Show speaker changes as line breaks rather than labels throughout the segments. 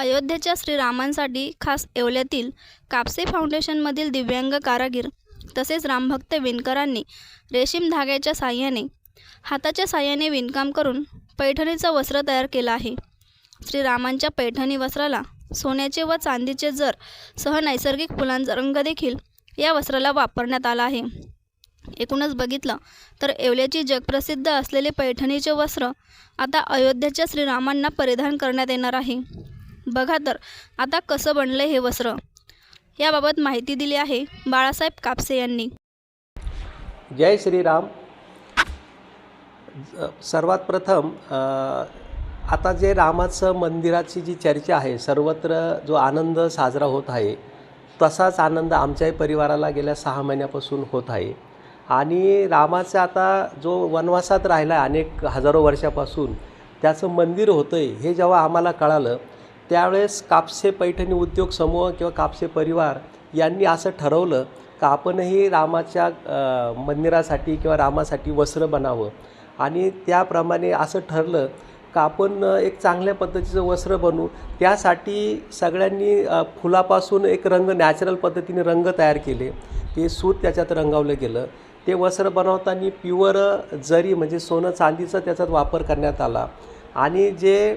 अयोध्येच्या श्रीरामांसाठी खास येवल्यातील कापसे फाउंडेशनमधील दिव्यांग कारागीर तसेच रामभक्त विणकरांनी रेशीम धाग्याच्या साह्याने हाताच्या साह्याने विणकाम करून पैठणीचं वस्त्र तयार केलं आहे. श्रीरामांच्या पैठणी वस्त्राला सोन्याचे व चांदीचे जर सह नैसर्गिक फुलांचा रंग देखील या वस्त्राला वापरण्यात आला आहे. एकूणच बघितलं तर येवल्याची जगप्रसिद्ध असलेले पैठणीचे वस्त्र आता अयोध्येच्या श्रीरामांना परिधान करण्यात येणार आहे. बघा तर आता कसं बनलं हे वस्त्र? याबाबत माहिती दिली आहे बाळासाहेब कापसे यांनी.
जय श्रीराम. सर्वात प्रथम आता जे रामाचं मंदिराची जी चर्चा आहे सर्वत्र जो आनंद साजरा होत आहे तसाच आनंद आमच्याही परिवाराला गेल्या सहा महिन्यापासून होत आहे. आणि रामाचा आता जो वनवासात राहिला आहे अनेक हजारो वर्षापासून त्याचं मंदिर होतं आहे हे जेव्हा आम्हाला कळालं त्यावेळेस कापसे पैठणी उद्योग समूह किंवा कापसे परिवार यांनी असं ठरवलं का आपणही रामाच्या मंदिरासाठी किंवा रामासाठी वस्त्र बनावं. आणि त्याप्रमाणे असं ठरलं का आपण एक चांगल्या पद्धतीचं वस्त्र बनवू त्यासाठी सगळ्यांनी फुलापासून एक रंग नॅचरल पद्धतीने रंग तयार केले. ते सूत त्याच्यात रंगवलं गेलं. ते वस्त्र बनवताना प्युअर जरी म्हणजे सोनं चांदीचा त्याच्यात वापर करण्यात आला. आणि जे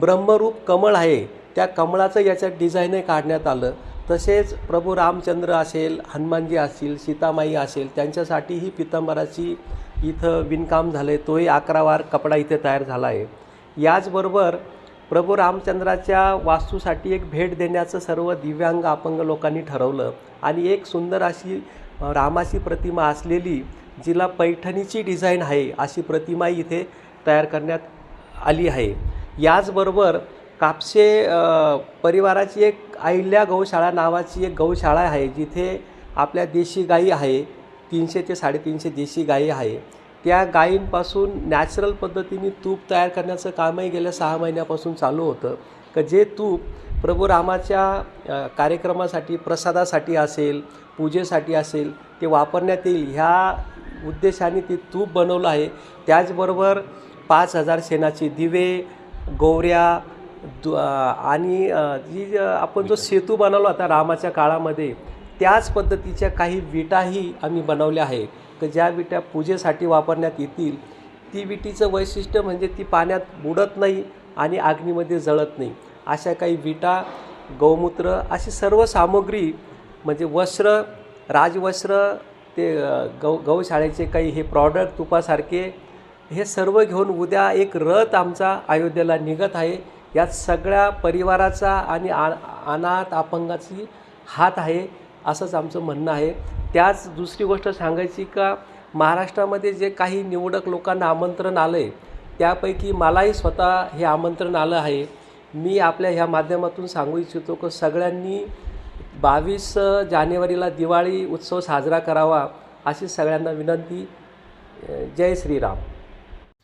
ब्रह्मरूप कमळ आहे. त्या कमळाचं याच्यात डिझाईनही काढण्यात आलं. तसेच प्रभू रामचंद्र असेल हनुमानजी असतील सीतामाई असेल त्यांच्यासाठीही पितंबराची इथं विणकाम झालं आहे तोही अकरावार कपडा इथे तयार झाला आहे. याचबरोबर प्रभू रामचंद्राच्या वास्तूसाठी एक भेट देण्याचं सर्व दिव्यांग अपंग लोकांनी ठरवलं. आणि एक सुंदर अशी रामाची प्रतिमा असलेली जिला पैठणीची डिझाईन आहे अशी प्रतिमाही इथे तयार करण्यात आली आहे. याचबरोबर कापसे परिवाराची एक अहिल्या गौशाळा नावाची एक गौशाळा आहे जिथे आपल्या देशी गाई आहे तीनशे ते साडेतीनशे देशी गाई आहे. त्या गायींपासून नॅचरल पद्धतीने तूप तयार करण्याचं कामही गेल्या सहा महिन्यापासून चालू होतं. का जे तूप प्रभू रामाच्या कार्यक्रमासाठी प्रसादासाठी असेल पूजेसाठी असेल ते वापरण्यात येईल ह्या उद्देशाने ते तूप बनवलं आहे. त्याचबरोबर पाच हजार शेणाचे दिवे गोवऱ्या दु आणि जी आपण जो सेतू बनवला होता रामाच्या काळामध्ये त्याच पद्धतीच्या काही विटाही आम्ही बनवल्या आहे तर ज्या विटा पूजेसाठी वापरण्यात येतील ती विटीचं वैशिष्ट्य म्हणजे ती पाण्यात बुडत नाही आणि अग्नीमध्ये जळत नाही. अशा काही विटा गौमूत्र अशी सर्व सामुग्री म्हणजे वस्त्र राजवस्त्र ते गौ गौशाळेचे काही हे प्रॉडक्ट तुपासारखे हे सर्व घेऊन उद्या एक रथ आमचा अयोध्येला निघत आहे. यात सगळ्या परिवाराचा आणि आ अनाथ अपंगाची हात आहे असंच आमचं म्हणणं आहे. त्याच दुसरी गोष्ट सांगायची का महाराष्ट्रामध्ये जे काही निवडक लोकांना आमंत्रण आलं आहे त्यापैकी मलाही स्वतः हे आमंत्रण आलं आहे. मी आपल्या ह्या माध्यमातून सांगू इच्छितो की सगळ्यांनी बावीस जानेवारीला दिवाळी उत्सव साजरा करावा अशी सगळ्यांना विनंती. जय श्रीराम.